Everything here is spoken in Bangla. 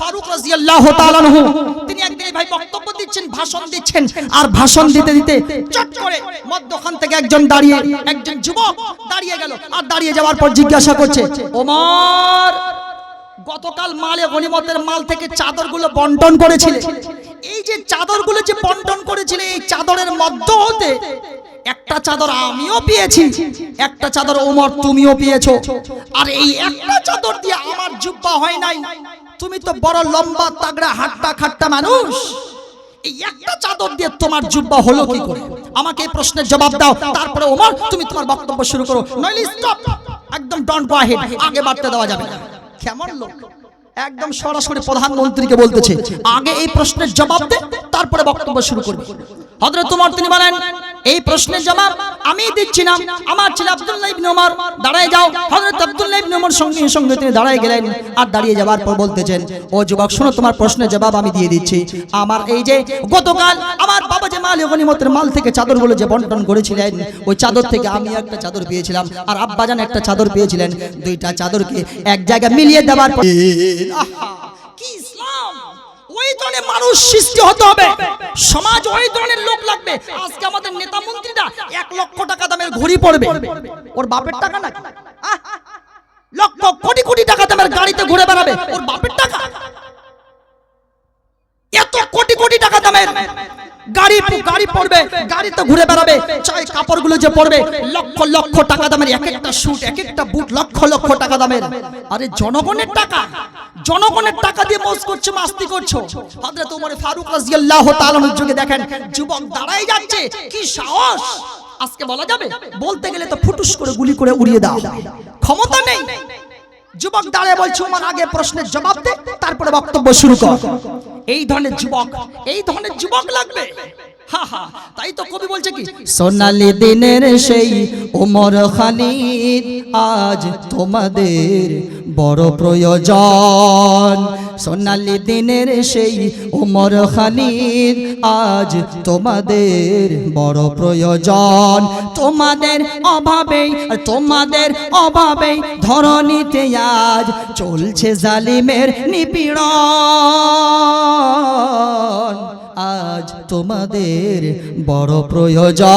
ফারুক রাদিয়াল্লাহু তাআলা আনহু, তিনি একদিন ভাই বক্তব্য দিচ্ছেন, ভাষণ দিচ্ছেন, আর ভাষণ দিতে দিতে চট করে মধ্যখান থেকে একজন দাঁড়িয়ে, একজন যুবক দাঁড়িয়ে গেল, আর দাঁড়িয়ে যাওয়ার পর জিজ্ঞাসা করছে, ওমর, গতকাল মালে গনিমতের মাল থেকে চাদরগুলো বন্টন করেছিলে? এই যে চাদরগুলো যে বন্টন করেছিলে, এই চাদরের মধ্য হতে একটা চাদর আমিও পেয়েছি, একটা চাদর ওমর তুমিও পেয়েছ, আর এই একটা চাদর দিয়ে আমার জুব্বা হয় নাই। তুমি তো বড় লম্বা, তাগড়া, হাট্টা খাট্টা মানুষ। এই একটা চাদর দিয়ে তোমার জুব্বা হলো কি করে? আমাকে এই প্রশ্নের জবাব দাও। তারপরে ওমর, তুমি তোমার বক্তব্য শুরু করো। নইলে স্টপ একদম ডন্ট গো আহেড আগে বাড়তে দেওয়া যাবে না। কেমন লোক? একদম সরাসরি প্রধানমন্ত্রীকে বলতেছে। আগে এই প্রশ্নের জবাব দে, তারপরে বক্তব্য শুরু করবে। হযরত তোমার তিনি বলেন এই প্রশ্নের জবাব আমি দিচ্ছি না আমার ছেলে আব্দুল্লাহ ইবনে ওমর। দাঁড়ায় যাও। হযরত আব্দুল্লাহ ইবনে ওমর সঙ্গে সঙ্গে তিনি দাঁড়ায় গেলেন আর দাঁড়িয়ে যাওয়ার পর বলতেছেন, ও যুবক, শোনো, তোমার প্রশ্নের জবাব আমি দিয়ে দিচ্ছি। আমার এই যে গতকাল আমার বাবা যে মাল গনিমতের মাল থেকে চাদরগুলো যে বন্টন করেছিলেন, ওই চাদর থেকে আমি একটা চাদর পেয়েছিলাম আর আব্বাজান একটা চাদর পেয়েছিলেন। দুইটা চাদরকে এক জায়গায় মিলিয়ে দেওয়ার পর ওই ধরনের মানুষ সৃষ্টি হতে হবে। সমাজ ওই ধরনের লোক লাগবে। আজকে লক্ষ টাকা দামের ঘড়ি পড়বে। ওর বাপের টাকা না লক্ষ কোটি কোটি টাকা দামের গাড়িতে ঘুরে বেড়াবে। ওর বাপের টাকা? এত কোটি কোটি টাকা দামের গাড়ি গাড়ি পড়বে ঘুরে বেড়াবে। চাই কাপড়গুলো যে পড়বে, লক্ষ লক্ষ টাকা দামের এক একটা স্যুট এক একটা বুট লক্ষ লক্ষ টাকা দামের। আরে জনগণের টাকা? জনগণের টাকা দিয়ে মোজ করছ, মাস্তি করছ? হযরত ওমর ফারুক রাদিয়াল্লাহু তাআলার যুগে দেখেন, যুবক দাঁড়াই যাচ্ছে। কি সাহস? আজকে বলা যাবে? বলতে গেলে তো ফুটুস করে গুলি করে উড়িয়ে দাও। ক্ষমতা নেই। যুবক দাঁড়িয়ে বলছো আমার আগে প্রশ্নের জবাব দে তারপরে বক্তব্য শুরু কর। এই ধরনের যুবক এই ধরনের যুবক লাগবে। হা হা তাই তো কবি বলছে কি? সোনালি দিনের সেই ওমর খালিদ আজ তোমাদের বড় প্রয়োজন। সোনালি দিনের সেই ওমর খালিদ আজ তোমাদের বড় প্রয়োজন। তোমাদের অভাবেই তোমাদের অভাবেই ধরণীতে আজ চলছে জালিমের নিপীড়ন। আজ তোমাদের বড় প্রয়োজন।